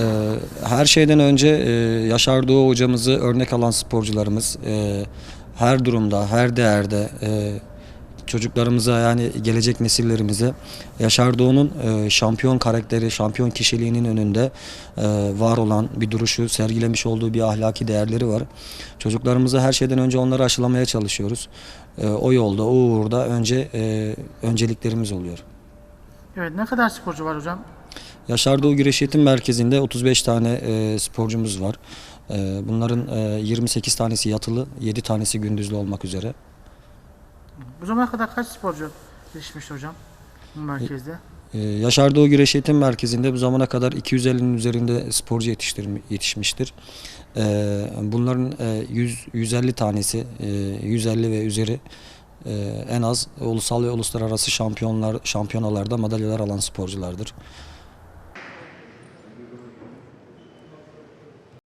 Ee, her şeyden önce e, Yaşar Doğu hocamızı örnek alan sporcularımız e, her durumda, her değerde e, çocuklarımıza yani gelecek nesillerimize Yaşar Doğu'nun şampiyon karakteri, şampiyon kişiliğinin önünde var olan bir duruşu, sergilemiş olduğu bir ahlaki değerleri var. Çocuklarımıza her şeyden önce onları aşılamaya çalışıyoruz. O yolda, o uğurda önce önceliklerimiz oluyor. Evet ne kadar sporcu var hocam? Yaşar Doğu Güreş Eğitim Merkezi'nde 35 tane e, sporcumuz var. E, bunların e, 28 tanesi yatılı, 7 tanesi gündüzlü olmak üzere. Bu zamana kadar kaç sporcu yetişmiş hocam bu merkezde? Ee, Yaşar Doğu Güreş Eğitim Merkezi'nde bu zamana kadar 250'nin üzerinde sporcu yetişmiştir. Ee, Bunların e, 100, 150 tanesi, e, 150 ve üzeri e, en az ulusal ve uluslararası şampiyonlar şampiyonalarda madalyalar alan sporculardır.